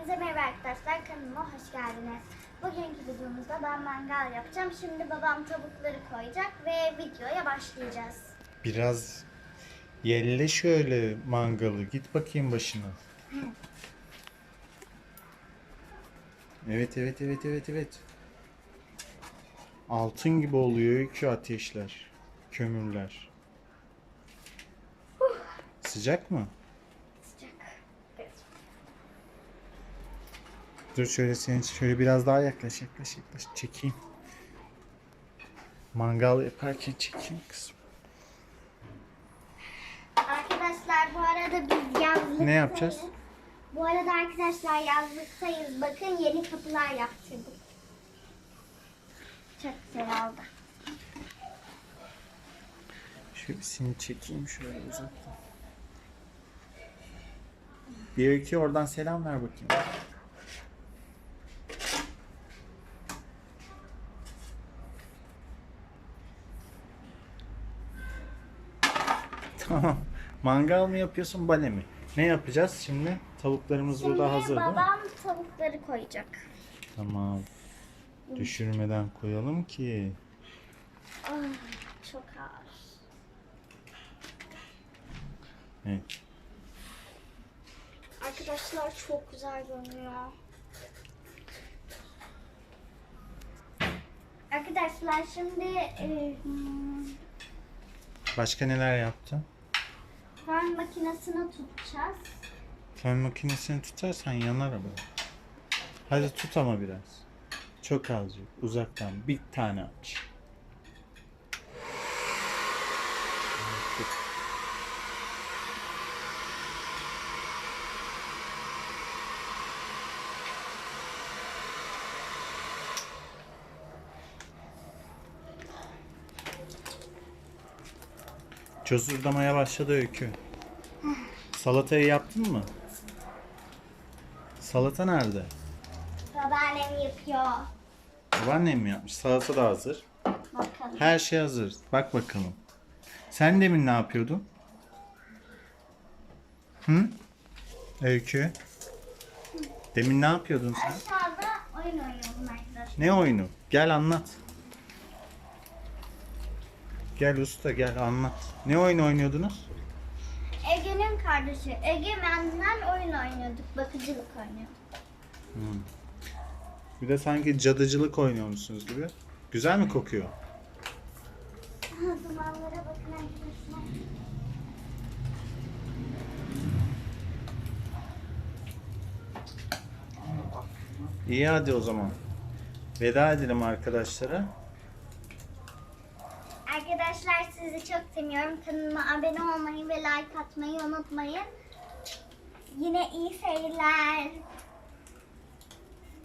Hepinize merhaba arkadaşlar. Kanalıma hoş geldiniz. Bugünkü videomuzda ben mangal yapacağım. Şimdi babam tavukları koyacak ve videoya başlayacağız. Biraz yelle şöyle mangalı. Git bakayım başına. Evet evet evet evet evet. Altın gibi oluyor öykü ateşler. Kömürler. Sıcak mı? Sıcak. Evet. Dur şöyle seni şöyle biraz daha yaklaş yaklaş yaklaş çekeyim. Mangal yaparken çekeyim kızım. Arkadaşlar bu arada biz yazlıktayız. Ne yapacağız? Bu arada arkadaşlar yazlıktayız. Bakın yeni kapılar yaptırdık. Çok güzel oldu. Şöyle seni çekeyim şöyle uzaktan. Bir iki oradan selam ver bakayım. Tamam. Mangal mı yapıyorsun bale mi? Ne yapacağız şimdi? Tavuklarımız Şimdi burada hazır değil mi? babam tavukları koyacak. Tamam. Düşürmeden koyalım ki. Ah, çok ağır. Evet. Arkadaşlar çok güzel görünüyor. Arkadaşlar şimdi e, hmm, Başka neler yaptın? Fön makinesini tutacağız. Fön makinesini tutarsan yanar ama. Hadi tut ama biraz. Çok azıcık. Uzaktan bir tane aç. Cozurdamaya başladı öykü. Salatayı yaptın mı? Salata nerede? Babaannem yapıyor. Babaannem mi yapmış? Salata da hazır. Bakalım. Her şey hazır. Bak bakalım. Sen demin ne yapıyordun? Hı? Öykü. Demin ne yapıyordun sen? Aşağıda oyun oynuyordum arkadaşlar. Ne oyunu? Gel anlat. Gel usta gel anlat. Ne oyun oynuyordunuz? Ege'nin kardeşi Egemen'den oyun oynuyorduk. Bakıcılık oynuyorduk. Bir de sanki cadıcılık oynuyormuşsunuz gibi. Güzel mi kokuyor? Dumanlara bakın arkadaşlar. İyi hadi o zaman. Veda edelim arkadaşlara. Arkadaşlar sizi çok seviyorum. Kanalıma abone olmayı ve like atmayı unutmayın. Yine iyi seyirler.